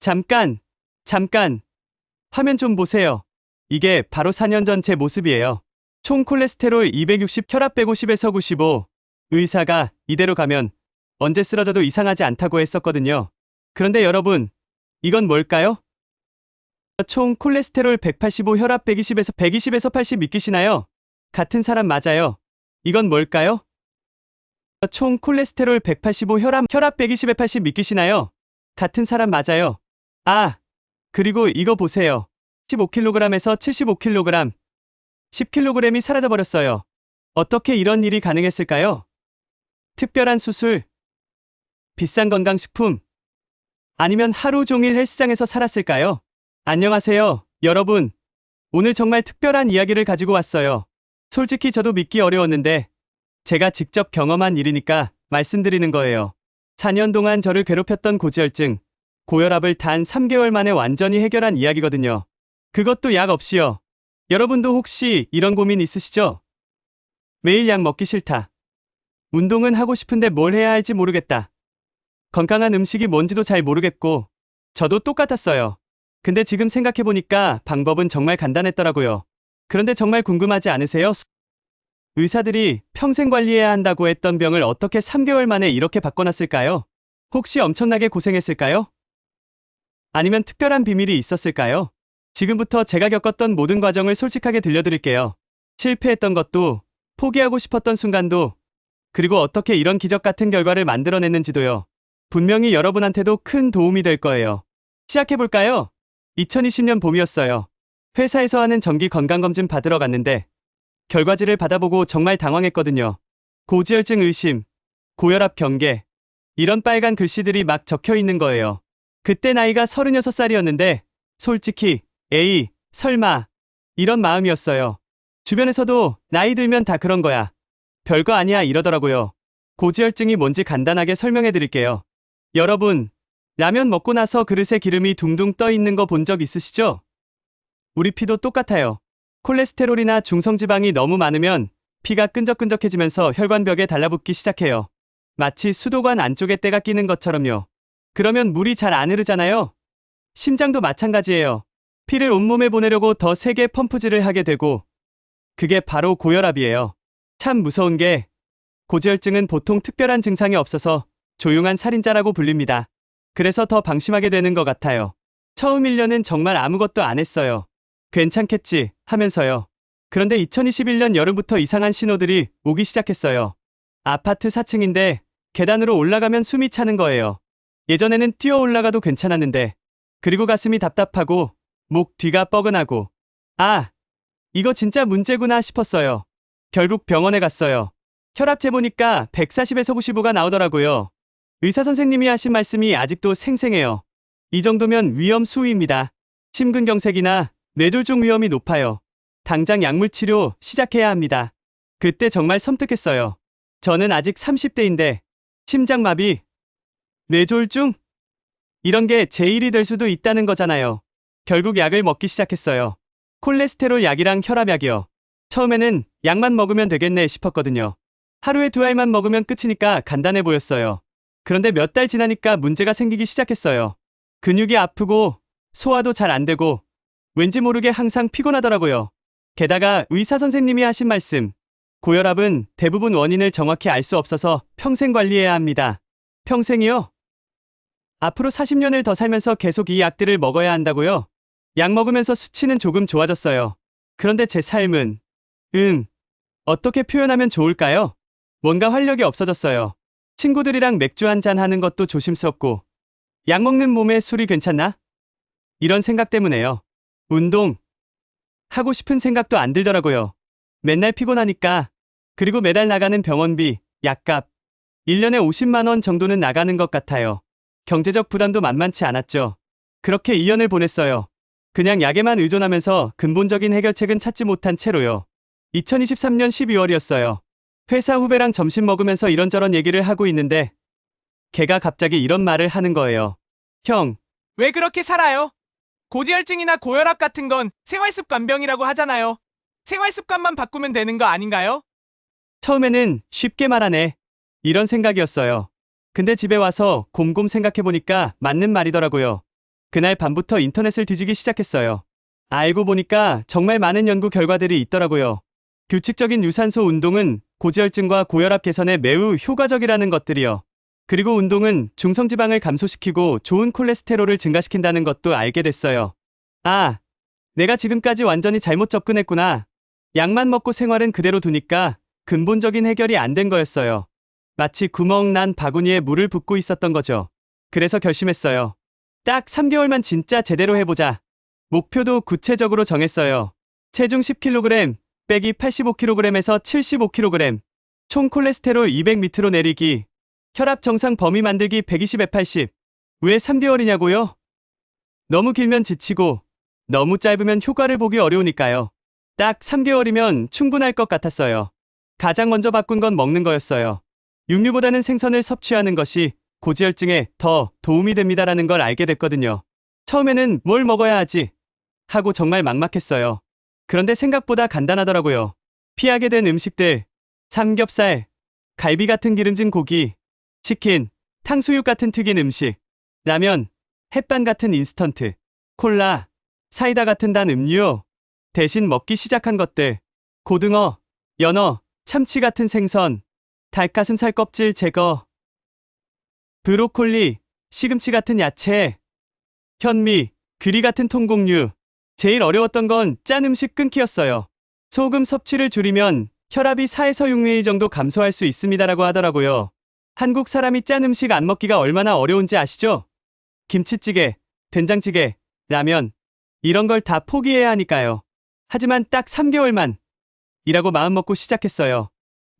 잠깐, 잠깐. 화면 좀 보세요. 이게 바로 4년 전 제 모습이에요. 총 콜레스테롤 260, 혈압 150에서 95. 의사가 이대로 가면 언제 쓰러져도 이상하지 않다고 했었거든요. 그런데 여러분, 이건 뭘까요? 총 콜레스테롤 185, 혈압 120에서 120에서 80 믿기시나요? 같은 사람 맞아요. 이건 뭘까요? 총 콜레스테롤 185, 혈압 혈압 120에 80 믿기시나요? 같은 사람 맞아요. 아, 그리고 이거 보세요. 15kg에서 75kg. 10kg이 사라져 버렸어요. 어떻게 이런 일이 가능했을까요? 특별한 수술, 비싼 건강식품, 아니면 하루 종일 헬스장에서 살았을까요? 안녕하세요, 여러분. 오늘 정말 특별한 이야기를 가지고 왔어요. 솔직히 저도 믿기 어려웠는데, 제가 직접 경험한 일이니까 말씀드리는 거예요. 4년 동안 저를 괴롭혔던 고지혈증, 고혈압을 단 3개월 만에 완전히 해결한 이야기거든요. 그것도 약 없이요. 여러분도 혹시 이런 고민 있으시죠? 매일 약 먹기 싫다. 운동은 하고 싶은데 뭘 해야 할지 모르겠다. 건강한 음식이 뭔지도 잘 모르겠고, 저도 똑같았어요. 근데 지금 생각해보니까 방법은 정말 간단했더라고요. 그런데 정말 궁금하지 않으세요? 의사들이 평생 관리해야 한다고 했던 병을 어떻게 3개월 만에 이렇게 바꿔놨을까요? 혹시 엄청나게 고생했을까요? 아니면 특별한 비밀이 있었을까요? 지금부터 제가 겪었던 모든 과정을 솔직하게 들려드릴게요. 실패했던 것도, 포기하고 싶었던 순간도, 그리고 어떻게 이런 기적 같은 결과를 만들어냈는지도요. 분명히 여러분한테도 큰 도움이 될 거예요. 시작해볼까요? 2020년 봄이었어요. 회사에서 하는 정기 건강검진 받으러 갔는데, 결과지를 받아보고 정말 당황했거든요. 고지혈증 의심, 고혈압 경계, 이런 빨간 글씨들이 막 적혀 있는 거예요. 그때 나이가 36살이었는데, 솔직히, 에이, 설마, 이런 마음이었어요. 주변에서도 나이 들면 다 그런 거야. 별거 아니야 이러더라고요. 고지혈증이 뭔지 간단하게 설명해 드릴게요. 여러분, 라면 먹고 나서 그릇에 기름이 둥둥 떠 있는 거 본 적 있으시죠? 우리 피도 똑같아요. 콜레스테롤이나 중성지방이 너무 많으면 피가 끈적끈적해지면서 혈관벽에 달라붙기 시작해요. 마치 수도관 안쪽에 때가 끼는 것처럼요. 그러면 물이 잘 안 흐르잖아요. 심장도 마찬가지예요. 피를 온몸에 보내려고 더 세게 펌프질을 하게 되고 그게 바로 고혈압이에요. 참 무서운 게 고지혈증은 보통 특별한 증상이 없어서 조용한 살인자라고 불립니다. 그래서 더 방심하게 되는 것 같아요. 처음 1년은 정말 아무것도 안 했어요. 괜찮겠지 하면서요. 그런데 2021년 여름부터 이상한 신호들이 오기 시작했어요. 아파트 4층인데 계단으로 올라가면 숨이 차는 거예요. 예전에는 뛰어 올라가도 괜찮았는데 그리고 가슴이 답답하고 목 뒤가 뻐근하고 아 이거 진짜 문제구나 싶었어요. 결국 병원에 갔어요. 혈압 재보니까 140에서 95가 나오더라고요. 의사 선생님이 하신 말씀이 아직도 생생해요. 이 정도면 위험 수위입니다. 심근경색이나 뇌졸중 위험이 높아요. 당장 약물 치료 시작해야 합니다. 그때 정말 섬뜩했어요. 저는 아직 30대인데 심장마비, 뇌졸중 이런 게 제 일이 될 수도 있다는 거잖아요. 결국 약을 먹기 시작했어요. 콜레스테롤 약이랑 혈압약이요. 처음에는 약만 먹으면 되겠네 싶었거든요. 하루에 두 알만 먹으면 끝이니까 간단해 보였어요. 그런데 몇 달 지나니까 문제가 생기기 시작했어요. 근육이 아프고 소화도 잘 안 되고 왠지 모르게 항상 피곤하더라고요. 게다가 의사 선생님이 하신 말씀. 고혈압은 대부분 원인을 정확히 알 수 없어서 평생 관리해야 합니다. 평생이요? 앞으로 40년을 더 살면서 계속 이 약들을 먹어야 한다고요? 약 먹으면서 수치는 조금 좋아졌어요. 그런데 제 삶은, 음, 어떻게 표현하면 좋을까요? 뭔가 활력이 없어졌어요. 친구들이랑 맥주 한 잔 하는 것도 조심스럽고, 약 먹는 몸에 술이 괜찮나? 이런 생각 때문에요. 운동. 하고 싶은 생각도 안 들더라고요. 맨날 피곤하니까. 그리고 매달 나가는 병원비, 약값. 1년에 50만원 정도는 나가는 것 같아요. 경제적 부담도 만만치 않았죠. 그렇게 2년을 보냈어요. 그냥 약에만 의존하면서 근본적인 해결책은 찾지 못한 채로요. 2023년 12월이었어요. 회사 후배랑 점심 먹으면서 이런저런 얘기를 하고 있는데 걔가 갑자기 이런 말을 하는 거예요. 형, 왜 그렇게 살아요? 고지혈증이나 고혈압 같은 건 생활습관병이라고 하잖아요. 생활습관만 바꾸면 되는 거 아닌가요? 처음에는 쉽게 말하네. 이런 생각이었어요. 근데 집에 와서 곰곰 생각해보니까 맞는 말이더라고요. 그날 밤부터 인터넷을 뒤지기 시작했어요. 알고 보니까 정말 많은 연구 결과들이 있더라고요. 규칙적인 유산소 운동은 고지혈증과 고혈압 개선에 매우 효과적이라는 것들이요. 그리고 운동은 중성지방을 감소시키고 좋은 콜레스테롤을 증가시킨다는 것도 알게 됐어요. 아, 내가 지금까지 완전히 잘못 접근했구나. 약만 먹고 생활은 그대로 두니까 근본적인 해결이 안 된 거였어요. 마치 구멍 난 바구니에 물을 붓고 있었던 거죠. 그래서 결심했어요. 딱 3개월만 진짜 제대로 해보자. 목표도 구체적으로 정했어요. 체중 10kg, 빼기 85kg에서 75kg, 총 콜레스테롤 200 밑으로 내리기, 혈압 정상 범위 만들기 120에 80. 왜 3개월이냐고요? 너무 길면 지치고, 너무 짧으면 효과를 보기 어려우니까요. 딱 3개월이면 충분할 것 같았어요. 가장 먼저 바꾼 건 먹는 거였어요. 육류보다는 생선을 섭취하는 것이 고지혈증에 더 도움이 됩니다라는 걸 알게 됐거든요. 처음에는 뭘 먹어야 하지? 하고 정말 막막했어요. 그런데 생각보다 간단하더라고요. 피하게 된 음식들, 삼겹살, 갈비 같은 기름진 고기, 치킨, 탕수육 같은 튀긴 음식, 라면, 햇반 같은 인스턴트, 콜라, 사이다 같은 단 음료, 대신 먹기 시작한 것들, 고등어, 연어, 참치 같은 생선, 닭가슴살 껍질 제거, 브로콜리, 시금치 같은 야채, 현미, 귀리 같은 통곡류. 제일 어려웠던 건 짠 음식 끊기였어요. 소금 섭취를 줄이면 혈압이 4에서 6ml 정도 감소할 수 있습니다라고 하더라고요. 한국 사람이 짠 음식 안 먹기가 얼마나 어려운지 아시죠? 김치찌개, 된장찌개, 라면, 이런 걸 다 포기해야 하니까요. 하지만 딱 3개월만 이라고 마음먹고 시작했어요.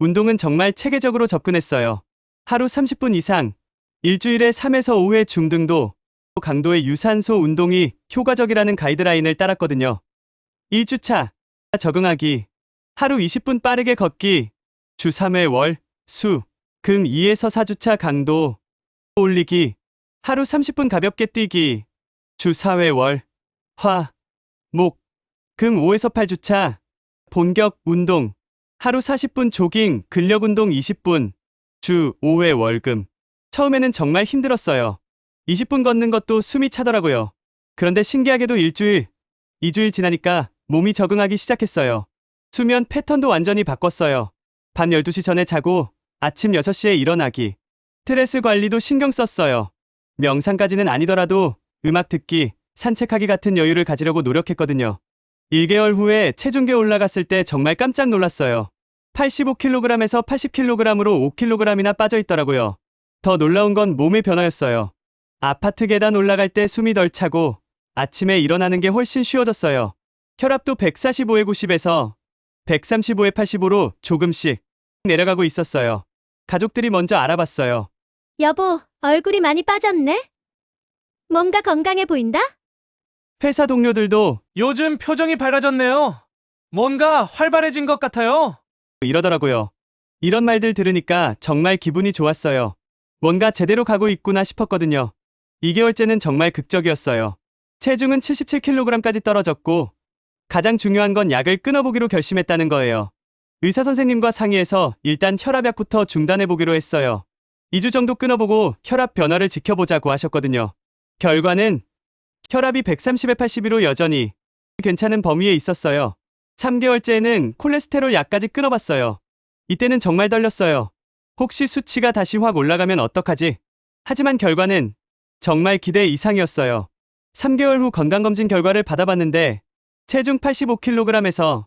운동은 정말 체계적으로 접근했어요. 하루 30분 이상, 일주일에 3에서 5회 중등도, 강도의 유산소 운동이 효과적이라는 가이드라인을 따랐거든요. 1주차, 적응하기, 하루 20분 빠르게 걷기, 주 3회 월, 수, 금 2에서 4주차 강도, 올리기, 하루 30분 가볍게 뛰기, 주 4회 월, 화, 목, 금 5에서 8주차, 본격 운동, 하루 40분 조깅, 근력 운동 20분, 주 5회 월금. 처음에는 정말 힘들었어요. 20분 걷는 것도 숨이 차더라고요. 그런데 신기하게도 일주일, 2주일 지나니까 몸이 적응하기 시작했어요. 수면 패턴도 완전히 바꿨어요. 밤 12시 전에 자고 아침 6시에 일어나기. 스트레스 관리도 신경 썼어요. 명상까지는 아니더라도 음악 듣기, 산책하기 같은 여유를 가지려고 노력했거든요. 1개월 후에 체중계 올라갔을 때 정말 깜짝 놀랐어요. 85kg에서 80kg으로 5kg이나 빠져 있더라고요. 더 놀라운 건 몸의 변화였어요. 아파트 계단 올라갈 때 숨이 덜 차고 아침에 일어나는 게 훨씬 쉬워졌어요. 혈압도 145에 90에서 135에 85로 조금씩 내려가고 있었어요. 가족들이 먼저 알아봤어요. 여보, 얼굴이 많이 빠졌네? 뭔가 건강해 보인다? 회사 동료들도 요즘 표정이 밝아졌네요. 뭔가 활발해진 것 같아요. 이러더라고요. 이런 말들 들으니까 정말 기분이 좋았어요. 뭔가 제대로 가고 있구나 싶었거든요. 2개월째는 정말 극적이었어요. 체중은 77kg까지 떨어졌고, 가장 중요한 건 약을 끊어보기로 결심했다는 거예요. 의사 선생님과 상의해서 일단 혈압약부터 중단해보기로 했어요. 2주 정도 끊어보고 혈압 변화를 지켜보자고 하셨거든요. 결과는 혈압이 130에 82로 여전히 괜찮은 범위에 있었어요. 3개월째에는 콜레스테롤 약까지 끊어봤어요. 이때는 정말 떨렸어요. 혹시 수치가 다시 확 올라가면 어떡하지? 하지만 결과는 정말 기대 이상이었어요. 3개월 후 건강검진 결과를 받아봤는데 체중 85kg에서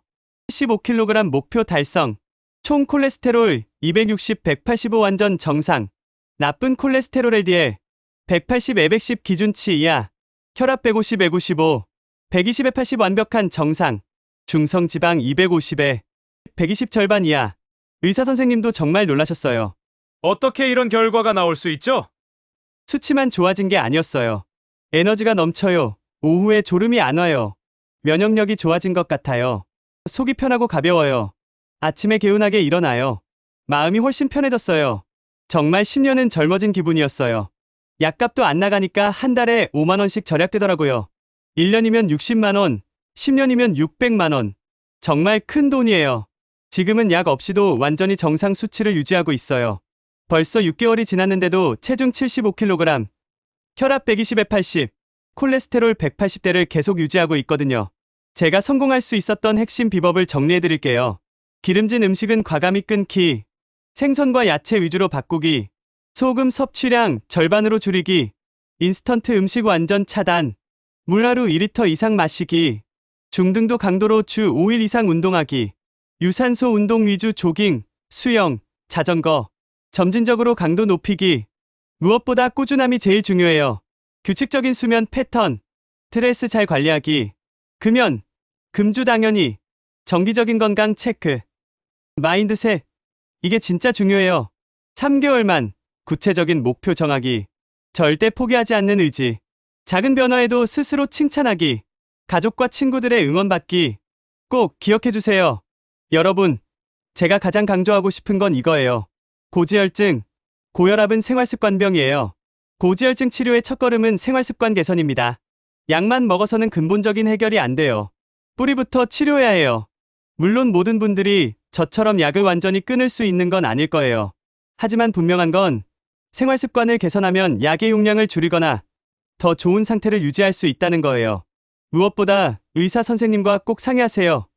75kg 목표 달성, 총 콜레스테롤 260, 185 완전 정상, 나쁜 콜레스테롤 LDL 180, 210 기준치 이하, 혈압 150, 155, 120에 80 완벽한 정상, 중성 지방 250에 120 절반 이하. 의사 선생님도 정말 놀라셨어요. 어떻게 이런 결과가 나올 수 있죠? 수치만 좋아진 게 아니었어요. 에너지가 넘쳐요. 오후에 졸음이 안 와요. 면역력이 좋아진 것 같아요. 속이 편하고 가벼워요. 아침에 개운하게 일어나요. 마음이 훨씬 편해졌어요. 정말 10년은 젊어진 기분이었어요. 약값도 안 나가니까 한 달에 5만원씩 절약되더라고요. 1년이면 60만원, 10년이면 600만원. 정말 큰 돈이에요. 지금은 약 없이도 완전히 정상 수치를 유지하고 있어요. 벌써 6개월이 지났는데도 체중 75kg, 혈압 120에 80, 콜레스테롤 180대를 계속 유지하고 있거든요. 제가 성공할 수 있었던 핵심 비법을 정리해 드릴게요. 기름진 음식은 과감히 끊기, 생선과 야채 위주로 바꾸기, 소금 섭취량 절반으로 줄이기, 인스턴트 음식 완전 차단, 물 하루 2리터 이상 마시기, 중등도 강도로 주 5일 이상 운동하기, 유산소 운동 위주 조깅, 수영, 자전거, 점진적으로 강도 높이기, 무엇보다 꾸준함이 제일 중요해요. 규칙적인 수면 패턴, 스트레스 잘 관리하기, 금연, 금주 당연히, 정기적인 건강 체크, 마인드셋, 이게 진짜 중요해요. 3개월만 구체적인 목표 정하기, 절대 포기하지 않는 의지, 작은 변화에도 스스로 칭찬하기, 가족과 친구들의 응원받기, 꼭 기억해주세요. 여러분, 제가 가장 강조하고 싶은 건 이거예요. 고지혈증, 고혈압은 생활습관병이에요. 고지혈증 치료의 첫걸음은 생활습관 개선입니다. 약만 먹어서는 근본적인 해결이 안 돼요. 뿌리부터 치료해야 해요. 물론 모든 분들이 저처럼 약을 완전히 끊을 수 있는 건 아닐 거예요. 하지만 분명한 건 생활 습관을 개선하면 약의 용량을 줄이거나 더 좋은 상태를 유지할 수 있다는 거예요. 무엇보다 의사 선생님과 꼭 상의하세요.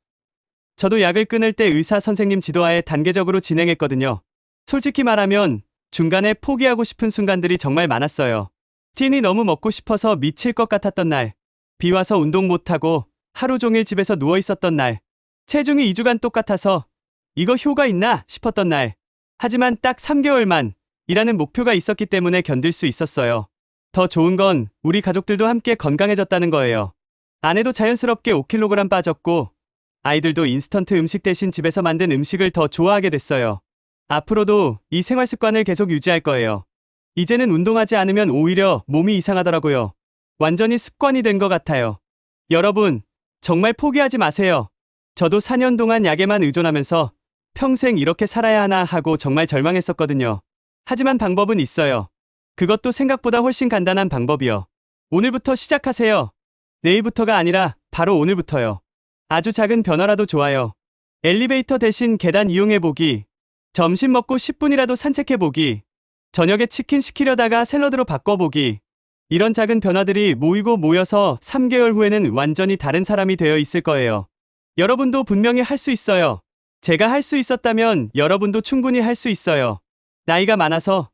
저도 약을 끊을 때 의사 선생님 지도하에 단계적으로 진행했거든요. 솔직히 말하면 중간에 포기하고 싶은 순간들이 정말 많았어요. 찐이 너무 먹고 싶어서 미칠 것 같았던 날, 비 와서 운동 못하고 하루 종일 집에서 누워 있었던 날, 체중이 2주간 똑같아서 이거 효과 있나 싶었던 날. 하지만 딱 3개월만 이라는 목표가 있었기 때문에 견딜 수 있었어요. 더 좋은 건 우리 가족들도 함께 건강해졌다는 거예요. 아내도 자연스럽게 5kg 빠졌고 아이들도 인스턴트 음식 대신 집에서 만든 음식을 더 좋아하게 됐어요. 앞으로도 이 생활 습관을 계속 유지할 거예요. 이제는 운동하지 않으면 오히려 몸이 이상하더라고요. 완전히 습관이 된 것 같아요. 여러분, 정말 포기하지 마세요. 저도 4년 동안 약에만 의존하면서 평생 이렇게 살아야 하나 하고 정말 절망했었거든요. 하지만 방법은 있어요. 그것도 생각보다 훨씬 간단한 방법이요. 오늘부터 시작하세요. 내일부터가 아니라 바로 오늘부터요. 아주 작은 변화라도 좋아요. 엘리베이터 대신 계단 이용해보기. 점심 먹고 10분이라도 산책해보기. 저녁에 치킨 시키려다가 샐러드로 바꿔보기. 이런 작은 변화들이 모이고 모여서 3개월 후에는 완전히 다른 사람이 되어 있을 거예요. 여러분도 분명히 할 수 있어요. 제가 할 수 있었다면 여러분도 충분히 할 수 있어요. 나이가 많아서,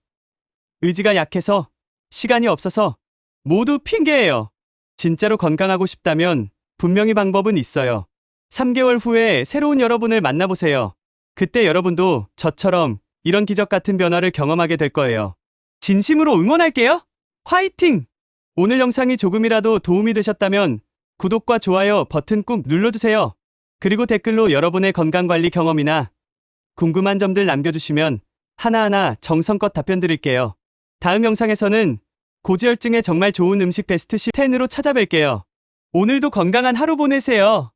의지가 약해서, 시간이 없어서, 모두 핑계예요. 진짜로 건강하고 싶다면 분명히 방법은 있어요. 3개월 후에 새로운 여러분을 만나보세요. 그때 여러분도 저처럼 이런 기적 같은 변화를 경험하게 될 거예요. 진심으로 응원할게요. 화이팅! 오늘 영상이 조금이라도 도움이 되셨다면 구독과 좋아요 버튼 꾹 눌러주세요. 그리고 댓글로 여러분의 건강관리 경험이나 궁금한 점들 남겨주시면 하나하나 정성껏 답변 드릴게요. 다음 영상에서는 고지혈증에 정말 좋은 음식 베스트 10으로 찾아뵐게요. 오늘도 건강한 하루 보내세요.